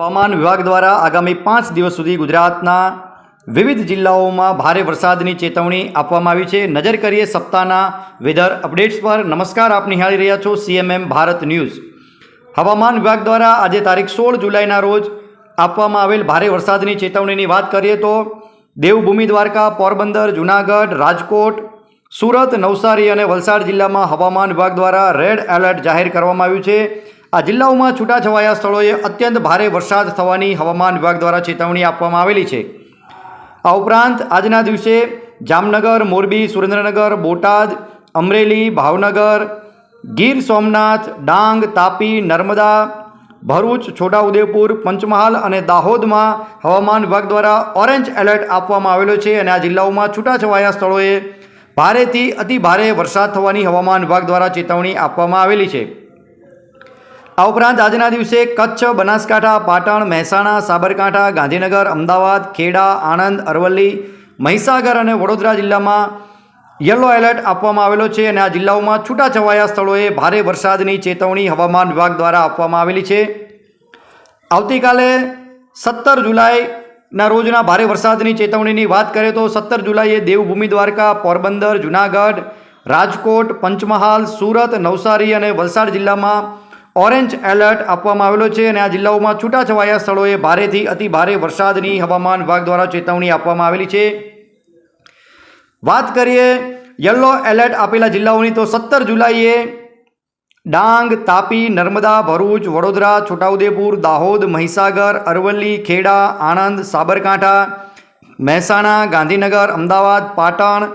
હવામાન વિભાગ દ્વારા આગામી પાંચ દિવસ સુધી ગુજરાતના વિવિધ જિલ્લાઓમાં ભારે વરસાદની ચેતવણી આપવામાં આવી છે. નજર કરીએ સપ્તાહના વેધર અપડેટ્સ પર. નમસ્કાર, આપ નિહાળી રહ્યા છો સીએમએમ ભારત ન્યૂઝ. હવામાન વિભાગ દ્વારા આજે તારીખ સોળ જુલાઈના રોજ આપવામાં આવેલ ભારે વરસાદની ચેતવણીની વાત કરીએ તો દેવભૂમિ દ્વારકા, પોરબંદર, જૂનાગઢ, રાજકોટ, સુરત, નવસારી અને વલસાડ જિલ્લામાં હવામાન વિભાગ દ્વારા રેડ એલર્ટ જાહેર કરવામાં આવ્યું છે. આ જિલ્લાઓમાં છૂટાછવાયા સ્થળોએ અત્યંત ભારે વરસાદ થવાની હવામાન વિભાગ દ્વારા ચેતવણી આપવામાં આવેલી છે. આ ઉપરાંત આજના દિવસે જામનગર, મોરબી, સુરેન્દ્રનગર, બોટાદ, અમરેલી, ભાવનગર, ગીર સોમનાથ, ડાંગ, તાપી, નર્મદા, ભરૂચ, છોટાઉદેપુર, પંચમહાલ અને દાહોદમાં હવામાન વિભાગ દ્વારા ઓરેન્જ એલર્ટ આપવામાં આવેલો છે અને આ જિલ્લાઓમાં છૂટાછવાયા સ્થળોએ ભારેથી અતિ ભારે વરસાદ થવાની હવામાન વિભાગ દ્વારા ચેતવણી આપવામાં આવેલી છે. આ ઉપરાંત આજના દિવસે કચ્છ, બનાસકાંઠા, પાટણ, મહેસાણા, સાબરકાંઠા, ગાંધીનગર, અમદાવાદ, ખેડા, આણંદ, અરવલ્લી, મહીસાગર અને વડોદરા જિલ્લામાં યલો એલર્ટ આપવામાં આવેલો છે અને આ જિલ્લાઓમાં છૂટાછવાયા સ્થળોએ ભારે વરસાદની ચેતવણી હવામાન વિભાગ દ્વારા આપવામાં આવેલી છે. આવતીકાલે સત્તર જુલાઈના રોજના ભારે વરસાદની ચેતવણીની વાત કરીએ તો સત્તર જુલાઈએ દેવભૂમિ દ્વારકા, પોરબંદર, જૂનાગઢ, રાજકોટ, પંચમહાલ, સુરત, નવસારી અને વલસાડ જિલ્લામાં ઓરેન્જ એલર્ટ આપવામાં આવેલો છે અને આ જિલ્લાઓમાં છૂટાછવાયા સ્થળોએ ભારેથી અતિ ભારે વરસાદની હવામાન વિભાગ દ્વારા ચેતવણી આપવામાં આવેલી છે. વાત કરીએ યલો એલર્ટ આપેલા જિલ્લાઓની તો સત્તર જુલાઈએ ડાંગ, તાપી, નર્મદા, ભરૂચ, વડોદરા, છોટાઉદેપુર, દાહોદ, મહીસાગર, અરવલ્લી, ખેડા, આણંદ, સાબરકાંઠા, મહેસાણા, ગાંધીનગર, અમદાવાદ, પાટણ,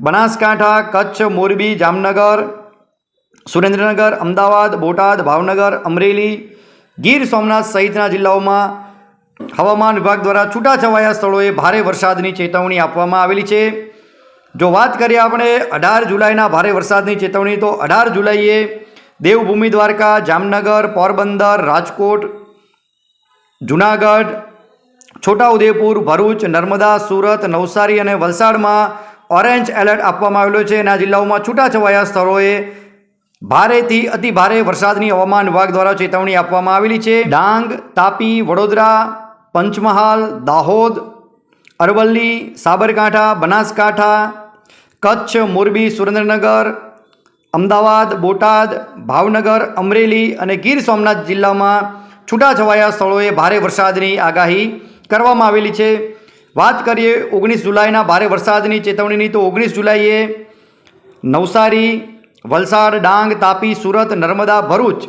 બનાસકાંઠા, કચ્છ, મોરબી, જામનગર સુરેન્દ્રનગર, અમદાવાદ, બોટાદ, ભાવનગર, અમરેલી, ગીર સોમનાથ સહિતના જિલ્લાઓમાં હવામાન વિભાગ દ્વારા છૂટાછવાયા સ્થળોએ ભારે વરસાદની ચેતવણી આપવામાં આવેલી છે. જો વાત કરીએ આપણે અઢાર જુલાઈના ભારે વરસાદની ચેતવણી, તો અઢાર જુલાઈએ દેવભૂમિ દ્વારકા, જામનગર, પોરબંદર, રાજકોટ, જુનાગઢ, છોટાઉદેપુર, ભરૂચ, નર્મદા, સુરત, નવસારી અને વલસાડમાં ઓરેન્જ એલર્ટ આપવામાં આવેલો છે. અને આ જિલ્લાઓમાં છૂટાછવાયા સ્થળોએ ભારેથી અતિ ભારે વરસાદની હવામાન વિભાગ દ્વારા ચેતવણી આપવામાં આવેલી છે. ડાંગ, તાપી, વડોદરા, પંચમહાલ, દાહોદ, અરવલ્લી, સાબરકાંઠા, બનાસકાંઠા, કચ્છ, મોરબી, સુરેન્દ્રનગર, અમદાવાદ, બોટાદ, ભાવનગર, અમરેલી અને ગીર સોમનાથ જિલ્લામાં છૂટાછવાયા સ્થળોએ ભારે વરસાદની આગાહી કરવામાં આવેલી છે. વાત કરીએ ઓગણીસ જુલાઈના ભારે વરસાદની ચેતવણીની, તો ઓગણીસ જુલાઈએ નવસારી વલસાડ, ડાંગ, તાપી, સુરત, નર્મદા, ભરૂચ,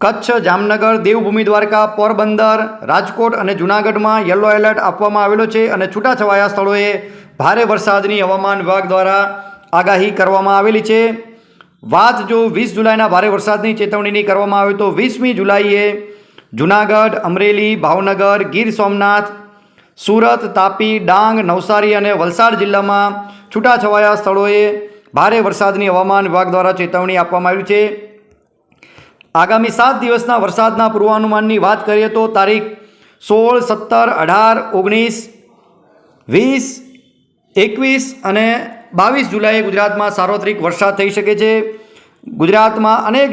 કચ્છ, જામનગર, દેવભૂમિ, દ્વારકા, પોરબંદર, રાજકોટ અને જૂનાગઢમાં યલો એલર્ટ આપવામાં આવેલો છે અને છૂટાછવાયા સ્થળોએ ભારે વરસાદની હવામાન વિભાગ દ્વારા આગાહી કરવામાં આવેલી છે. વાત જો વીસ જુલાઈના ભારે વરસાદની ચેતવણીની કરવામાં આવે તો વીસમી જુલાઈએ જૂનાગઢ, અમરેલી, ભાવનગર, ગીર સોમનાથ, સુરત, તાપી, ડાંગ, નવસારી અને વલસાડ જિલ્લામાં છૂટાછવાયા સ્થળોએ ભારે વરસાદની હવામાન વિભાગ દ્વારા ચેતવણી આપવામાં આવી છે. આગામી સાત દિવસના વરસાદના પૂર્વાનુમાનની વાત કરીએ તો તારીખ સોળ, સત્તર, અઢાર, ઓગણીસ, વીસ, એકવીસ અને બાવીસ જુલાઈએ ગુજરાતમાં સાર્વત્રિક વરસાદ થઈ શકે છે. ગુજરાતમાં અનેક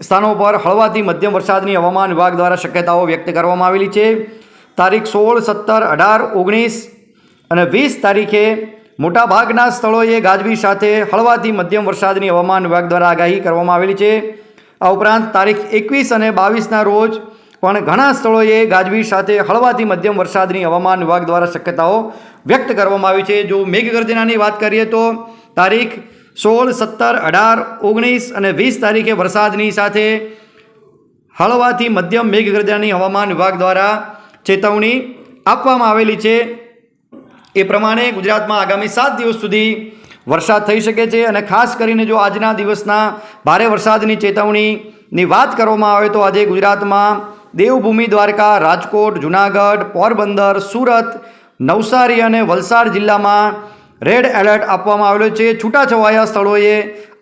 સ્થાનો પર હળવાથી મધ્યમ વરસાદની હવામાન વિભાગ દ્વારા શક્યતાઓ વ્યક્ત કરવામાં આવેલી છે. તારીખ સોળ, સત્તર, અઢાર, ઓગણીસ અને વીસ તારીખે મોટાભાગના સ્થળોએ ગાજવી સાથે હળવાથી મધ્યમ વરસાદની હવામાન વિભાગ દ્વારા આગાહી કરવામાં આવેલી છે. આ ઉપરાંત તારીખ એકવીસ અને બાવીસના રોજ પણ ઘણા સ્થળોએ ગાજવી સાથે હળવાથી મધ્યમ વરસાદની હવામાન વિભાગ દ્વારા શક્યતાઓ વ્યક્ત કરવામાં આવી છે. જો મેઘગર્જનાની વાત કરીએ તો તારીખ સોળ, સત્તર, અઢાર, ઓગણીસ અને વીસ તારીખે વરસાદની સાથે હળવાથી મધ્યમ મેઘગર્જનાની હવામાન વિભાગ દ્વારા ચેતવણી આપવામાં આવેલી છે. એ પ્રમાણે ગુજરાતમાં આગામી સાત દિવસ સુધી વરસાદ થઈ શકે છે અને ખાસ કરીને જો આજના દિવસના ભારે વરસાદની ચેતવણીની વાત કરવામાં આવે તો આજે ગુજરાતમાં દેવભૂમિ દ્વારકા, રાજકોટ, જૂનાગઢ, પોરબંદર, સુરત, નવસારી અને વલસાડ જિલ્લામાં રેડ એલર્ટ આપવામાં આવેલો છે. છૂટાછવાયા સ્થળોએ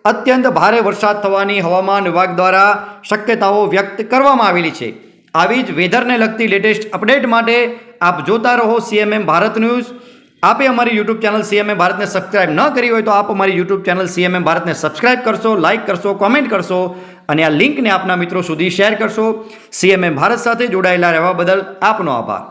અત્યંત ભારે વરસાદ થવાની હવામાન વિભાગ દ્વારા શક્યતાઓ વ્યક્ત કરવામાં આવેલી છે. આવી જ વેધરને લગતી લેટેસ્ટ અપડેટ માટે આપ જોતા રહો સીએમએમ ભારત ન્યૂઝ. આપે અમારી યુટ્યુબ ચેનલ સીએમએ ભારતને સબસ્ક્રાઇબ ન કરી હોય તો આપ અમારી યુટ્યુબ ચેનલ સીએમએ ભારતને સબસ્ક્રાઇબ કરશો લાઇક કરશો કોમેન્ટ કરશો અને આ લિંકને આપના મિત્રો સુધી શેર કરશો. સીએમએ ભારત સાથે જોડાયેલા રહેવા બદલ આપનો આભાર.